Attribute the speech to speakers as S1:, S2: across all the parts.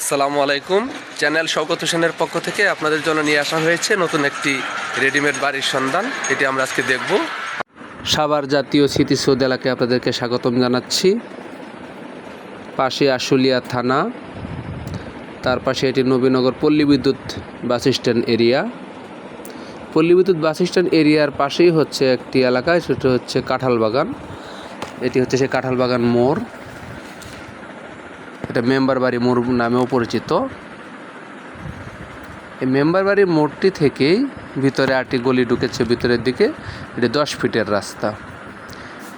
S1: আসসালামু আলাইকুম। চ্যানেল শওকত হোসেনের পক্ষ থেকে আপনাদের জন্য নিয়ে আসা হয়েছে নতুন একটি রেডিমেড বাড়ির সন্ধান। এটি আমরা আজকে দেখব। সাভার জাতীয় স্মৃতিসৌধ এলাকায় আপনাদেরকে স্বাগতম জানাচ্ছি। পাশে আশুলিয়া থানা, তার পাশে এটি নবীনগর পল্লী বিদ্যুৎ বাস স্ট্যান্ড এরিয়া। পল্লী বিদ্যুৎ বাস স্ট্যান্ড এরিয়ার পাশেই হচ্ছে একটি এলাকা, সেটা হচ্ছে কাঁঠাল বাগান এটি হচ্ছে সেই কাঁঠাল বাগান মোড়। এটা মেম্বার বাড়ি মোড় নামেও পরিচিত। এই মেম্বার বাড়ির মোড়টি থেকেই ভিতরে আটটি গলি ঢুকেছে ভিতরের দিকে। এটি দশ ফিটের রাস্তা।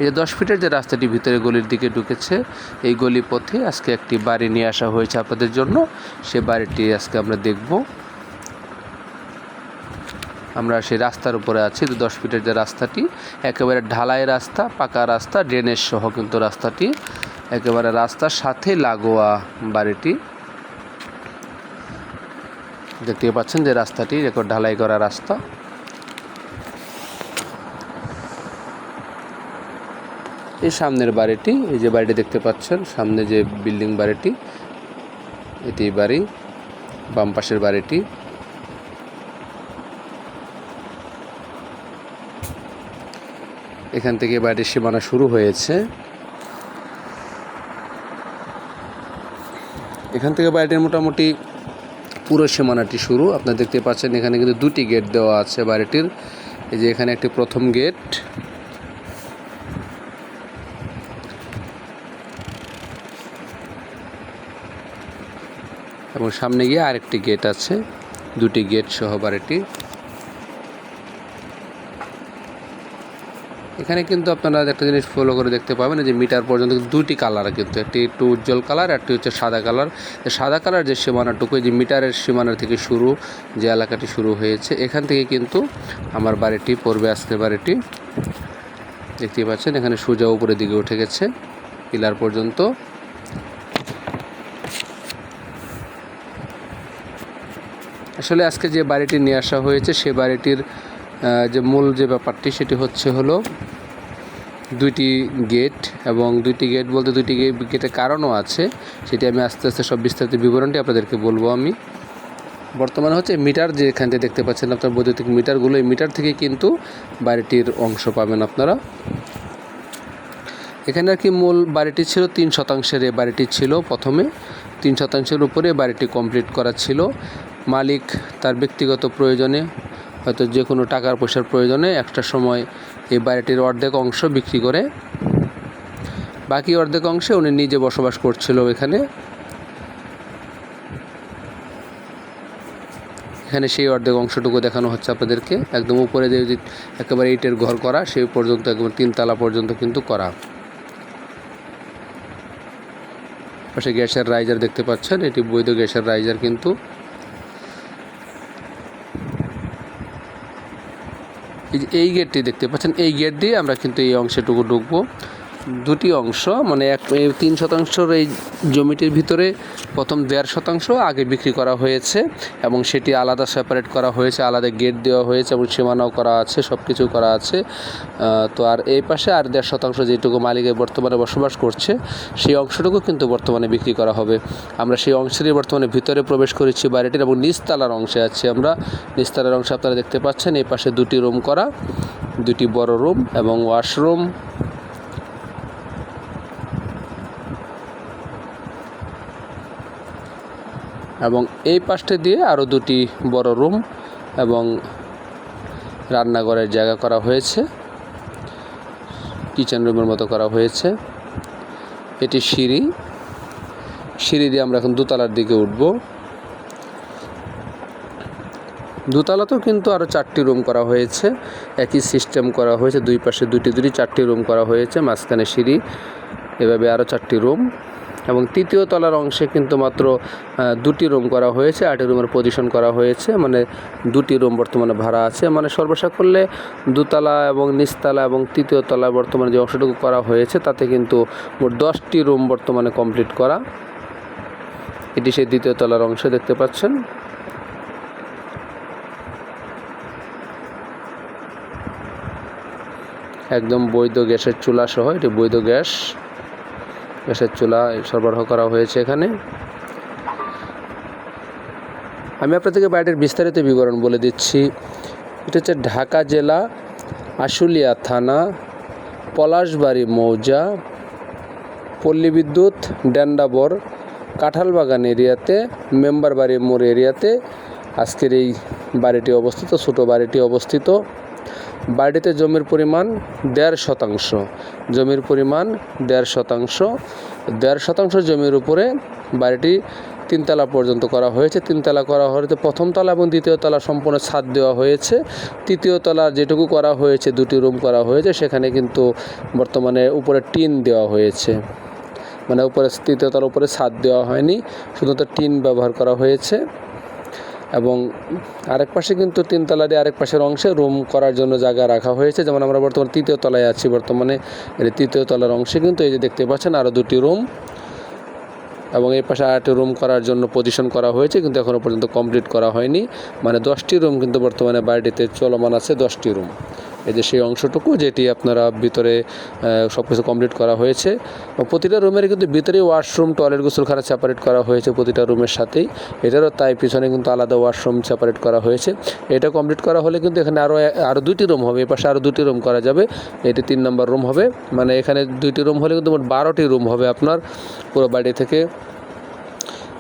S1: এই যে দশ ফিটের যে রাস্তাটি ভিতরে গলির দিকে ঢুকেছে, এই গলি পথে আজকে একটি বাড়ি নিয়ে আসা হয়েছে আপনাদের জন্য। সে বাড়িটি আজকে আমরা দেখব। আমরা সেই রাস্তার উপরে আছি দশ ফিটের যে রাস্তাটি, একেবারে ঢালাই রাস্তা, পাকা রাস্তা ড্রেনেজ সহ কিন্তু রাস্তাটি। একেবারে রাস্তার সাথে লাগোয়া বাড়িটি। দেখতে পাচ্ছেন যে রাস্তাটি রেকর্ড ঢালাই করা রাস্তা। এই সামনের বাড়িটি, এই যে বাড়িটি দেখতে পাচ্ছেন, সামনে যে বিল্ডিং বাড়িটি, এটি বাড়ি, বাম পাশের বাড়িটি। এখান থেকে বাড়ির সীমানা শুরু হয়েছে। এখান থেকে বাড়িটির মোটামুটি পুরো সীমানাটি শুরু। আপনারা দেখতে পাচ্ছেন এখানে কিন্তু দুটি গেট দেওয়া আছে বাড়িটির। এই যে এখানে একটি প্রথম গেট। এবং সামনে গিয়ে আরেকটি গেট আছে, দুটি গেট সহ বাড়িটি। এখানে কিন্তু আপনারা একটা জিনিস ফলো করে দেখতে পাবেন যে মিটার পর্যন্ত দুটি কালার কিন্তু, একটি একটু উজ্জ্বল কালার একটি হচ্ছে সাদা কালার সাদা কালার যে সীমানাটুকু যে মিটারের সীমানা থেকে শুরু যে এলাকাটি শুরু হয়েছে, এখান থেকে কিন্তু আমার বাড়িটি পড়বে, আজকের বাড়িটি। দেখতেই পাচ্ছেন, এখানে সোজা উপরের দিকে উঠে গেছে, পিলার পর্যন্ত। আসলে আজকে যে বাড়িটি নিয়ে আসা হয়েছে, সে বাড়িটির যে মূল যে ব্যাপারটি, সেটি হচ্ছে হলো দুইটি গেট এবং দুইটি গেট বলতে দুইটি গেটের কারণও আছে। সেটি আমি আস্তে আস্তে সব বিস্তারিত বিবরণটি আপনাদেরকে বলব আমি। বর্তমানে হচ্ছে মিটার যে এখান থেকে দেখতে পাচ্ছেন আপনার বৈদ্যুতিক মিটারগুলো, এই মিটার থেকে কিন্তু বাড়িটির অংশ পাবেন আপনারা। এখানে আর কি মূল বাড়িটি ছিল, তিন শতাংশের এই বাড়িটি ছিল প্রথমে। তিন শতাংশের উপরে বাড়িটি কমপ্লিট করা ছিল। মালিক তার ব্যক্তিগত প্রয়োজনে, হয়তো যে কোনো টাকার পয়সার প্রয়োজনে একটা সময় এই বাড়িটির অর্ধেক অংশ বিক্রি করে, বাকি অর্ধেক অংশে উনি নিজে বসবাস করছিল এখানে। এখানে সেই অর্ধেক অংশটুকু দেখানো হচ্ছে আপনাদেরকে। একদম উপরে যে একেবারে ইটের ঘর করা, সেই পর্যন্ত একদম তিনতলা পর্যন্ত কিন্তু করা। পাশে গ্যাসের রাইজার দেখতে পাচ্ছেন, এটি বৈধ গ্যাসের রাইজার কিন্তু। এই গেটটি দেখতে পাচ্ছেন এই গেট দিয়ে আমরা কিন্তু এই অংশটুকু ঢুকবো। দুটি অংশ মানে এক তিন শতাংশর এই জমিটির ভিতরে প্রথম দেড় শতাংশ আগে বিক্রি করা হয়েছে এবং সেটি আলাদা সেপারেট করা হয়েছে, আলাদা গেট দেওয়া হয়েছে এবং সীমানাও করা আছে সব কিছু করা আছে। তো আর এই পাশে আর দেড় শতাংশ যেটুকু মালিকের বর্তমানে বসবাস করছে, সেই অংশটুকু কিন্তু বর্তমানে বিক্রি করা হবে। আমরা সেই অংশেরই বর্তমানে ভিতরে প্রবেশ করেছি বাড়িটির এবং নিচতলার অংশে আছি আমরা। নিচতলার অংশে আপনারা দেখতে পাচ্ছেন, এই পাশে দুটি রুম করা, দুটি বড় রুম এবং ওয়াশরুম এবং এই পাশটা দিয়ে আরও দুটি বড় রুম এবং রান্নাঘরের জায়গা করা হয়েছে। কিচেন রুমের মতো করা হয়েছে। এটি সিঁড়ি। সিঁড়ি দিয়ে আমরা এখন দোতলার দিকে উঠব। দোতলাতেও কিন্তু আরও চারটি রুম করা হয়েছে। একই সিস্টেম করা হয়েছে। দুই পাশে দুটি দুটি চারটি রুম করা হয়েছে। মাঝখানে সিঁড়ি। এভাবে আরও চারটি রুম। এবং তৃতীয় তলার অংশে কিন্তু মাত্র দুটি রুম করা হয়েছে, আটটি রুমের পজিশন করা হয়েছে মানে দুটি রুম বর্তমানে ভাড়া আছে। মানে সর্বসা করলে দুতলা এবং নিচতলা এবং তৃতীয় তলা বর্তমানে যে অংশটুকু করা হয়েছে, তাতে কিন্তু মোট দশটি রুম বর্তমানে কমপ্লিট করা। এটি সেই দ্বিতীয় তলার অংশ দেখতে পাচ্ছেন। একদম বৈধ গ্যাসের চুলা সহ এটি বৈধ গ্যাস। গ্যাসের চুলা সরবরাহ করা হয়েছে এখানে। আমি আপনাদেরকে বাড়িটির বিস্তারিত বিবরণ বলে দিচ্ছি। এটা হচ্ছে ঢাকা জেলা, আশুলিয়া থানা, পলাশবাড়ি, মৌজা, পল্লী বিদ্যুৎ ড্যান্ডাবর কাঁঠালবাগান এরিয়াতে মেম্বার বাড়ি মোড় এরিয়াতে আজকের এই বাড়িটি অবস্থিত, ছোটো বাড়িটি অবস্থিত। বাড়িতে জমির পরিমাণ দেড় শতাংশ। জমির পরিমাণ দেড় শতাংশ। দেড় শতাংশ জমির উপরে বাড়িটি তিনতলা পর্যন্ত করা হয়েছে। তিনতলা করা হয়েছে প্রথম তলা এবং দ্বিতীয় তলা সম্পূর্ণ ছাদ দেওয়া হয়েছে। তৃতীয় তলা যেটুকু করা হয়েছে, দুটি রুম করা হয়েছে। সেখানে কিন্তু বর্তমানে উপরে টিন দেওয়া হয়েছে। মানে উপরে, তৃতীয় তলার উপরে ছাদ দেওয়া হয়নি। শুধুমাত্র টিন ব্যবহার করা হয়েছে। এবং আরেক পাশে কিন্তু তিনতলারই আরেক পাশের অংশে রুম করার জন্য জায়গা রাখা হয়েছে। যেমন আমরা বর্তমানে তৃতীয় তলায় আছি বর্তমানে। তৃতীয় তলার অংশে কিন্তু এই যে দেখতে পাচ্ছেন আরও দুটি রুম এবং এই পাশে আরেকটি রুম করার জন্য পজিশন করা হয়েছে, কিন্তু এখনও পর্যন্ত কমপ্লিট করা হয়নি। মানে দশটি রুম কিন্তু বর্তমানে বাড়িটিতে চলমান আছে, দশটি রুম। এই যে সেই অংশটুকু যেটি আপনারা ভিতরে সব কিছু কমপ্লিট করা হয়েছে। প্রতিটা রুমের কিন্তু ভিতরে ওয়াশরুম টয়লেট গোসলখানা সেপারেট করা হয়েছে প্রতিটা রুমের সাথেই। এটারও তাই পিছনে কিন্তু আলাদা ওয়াশরুম সেপারেট করা হয়েছে। এটা কমপ্লিট করা হলে কিন্তু এখানে আরও আরও দুটি রুম হবে, এপাশে পাশে আরও দুটি রুম করা যাবে। এটি তিন নম্বর রুম হবে। মানে এখানে দুইটি রুম হলে কিন্তু মোট বারোটি রুম হবে আপনার, পুরো বাড়ি থেকে।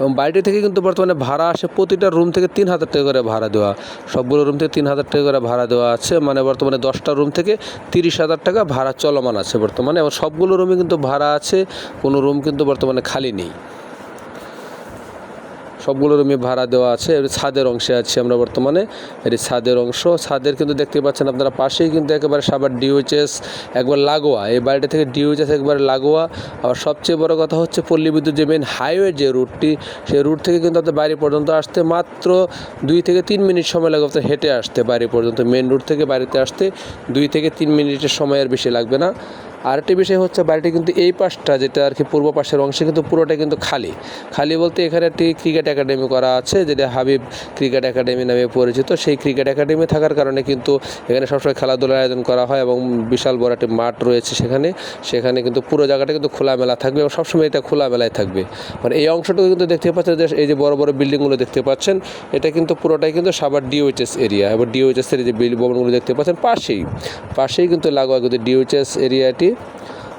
S1: এবং বাড়িটি থেকে কিন্তু বর্তমানে ভাড়া আসে প্রতিটা রুম থেকে তিন হাজার টাকা করে ভাড়া দেওয়া। সবগুলো রুম থেকে তিন হাজার টাকা করে ভাড়া দেওয়া আছে। মানে বর্তমানে দশটা রুম থেকে তিরিশ হাজার টাকা ভাড়া চলমান আছে বর্তমানে এবং সবগুলো রুমে কিন্তু ভাড়া আছে। কোনো রুম কিন্তু বর্তমানে খালি নেই। সবগুলো রুমে ভাড়া দেওয়া আছে ছাদের অংশে আছি আমরা বর্তমানে। এটি ছাদের অংশ, ছাদের কিন্তু দেখতে পাচ্ছেন আপনারা পাশেই কিন্তু একেবারে সাবার ডিউএইচএস একবার লাগোয়া। এই বাড়িটা থেকে ডিউএইচএস একবারে লাগোয়া। আবার সবচেয়ে বড় কথা হচ্ছে পল্লী বিদ্যুৎ যে মেন হাইওয়ে যে রুটটি সেই রুট থেকে কিন্তু আপনার বাড়ি পর্যন্ত আসতে মাত্র দুই থেকে তিন মিনিট সময় লাগবে আপনার হেঁটে আসতে বাড়ি পর্যন্ত। মেন রুট থেকে বাড়িতে আসতে দুই থেকে তিন মিনিটের সময় আর বেশি লাগবে না। আরেকটি বিষয় হচ্ছে বাড়িটি কিন্তু এই পাশটা যেটা আর কি পূর্ব পাশের অংশে কিন্তু পুরোটা কিন্তু খালি। খালি বলতে এখানে একটি ক্রিকেট একাডেমি করা আছে, যেটা হাবিব ক্রিকেট একাডেমি নামে পরিচিত। সেই ক্রিকেট একাডেমি থাকার কারণে কিন্তু এখানে সবসময় খেলাধুলার আয়োজন করা হয় এবং বিশাল বড় একটি মাঠ রয়েছে সেখানে। সেখানে কিন্তু পুরো জায়গাটা কিন্তু খোলামেলা থাকবে এবং সবসময় এটা খোলামেলায় থাকবে। মানে এই অংশটুকু কিন্তু দেখতে পাচ্ছেন যে এই যে বড় বড় বিল্ডিংগুলো দেখতে পাচ্ছেন, এটা কিন্তু পুরোটাই কিন্তু সাবার ডিওএইচএস এরিয়া এবং ডিওএইচএস এর যে ভবনগুলো দেখতে পাচ্ছেন পাশেই। পাশেই কিন্তু লাগোয়া কিন্তু ডিওএইচএস এরিয়াটি।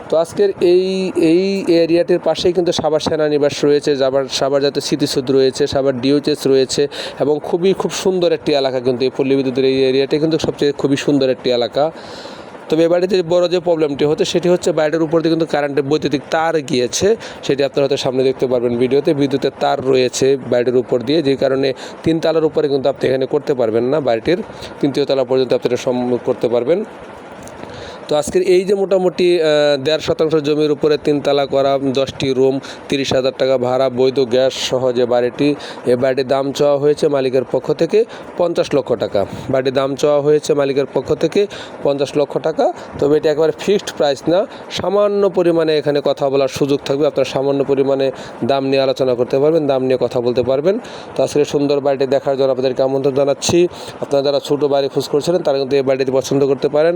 S1: তো আজকের এই এই এরিয়াটির পাশেই কিন্তু সাবার সেনানিবাস রয়েছে সাভার সাবার জাতীয় স্মৃতিসৌধ রয়েছে সাবার ডিওচেস রয়েছে এবং খুবই, খুব সুন্দর একটি এলাকা কিন্তু এই পল্লী বিদ্যুতের এই এরিয়াটি কিন্তু সবচেয়ে খুবই সুন্দর একটি এলাকা। তবে এ বাড়িতে বড় যে প্রবলেমটি হচ্ছে, সেটি হচ্ছে বাড়িটার উপর দিয়ে কিন্তু কারেন্টের বৈদ্যুতিক তার গিয়েছে, সেটি আপনারা হয়তো সামনে দেখতে পারবেন ভিডিওতে। বিদ্যুতের তার রয়েছে বাড়িটির উপর দিয়ে, যে কারণে তিন তালার উপরে কিন্তু আপনি এখানে করতে পারবেন না বাড়িটির। তৃতীয় তলা পর্যন্ত আপনি এটা সম্ভব করতে পারবেন। তো আজকের এই যে মোটামুটি দেড় শতাংশ জমির উপরে তিনতলা করা, দশটি রুম, তিরিশ হাজার টাকা ভাড়া, বৈধ গ্যাস সহ যে বাড়িটি, এ বাড়িটির দাম চাওয়া হয়েছে মালিকের পক্ষ থেকে পঞ্চাশ লক্ষ টাকা। বাড়ির দাম চাওয়া হয়েছে মালিকের পক্ষ থেকে পঞ্চাশ লক্ষ টাকা। তবে এটা একেবারে ফিক্সড প্রাইস না। সামান্য পরিমাণে এখানে কথা বলার সুযোগ থাকবে। আপনারা সামান্য পরিমাণে দাম নিয়ে আলোচনা করতে পারবেন, দাম নিয়ে কথা বলতে পারবেন। তো আজকে সুন্দর বাড়িটি দেখার জন্য আপনাদেরকে আমন্ত্রণ জানাচ্ছি। আপনারা যারা ছোটো বাড়ি খোঁজ করছিলেন, তারা কিন্তু এই বাড়িটি পছন্দ করতে পারেন।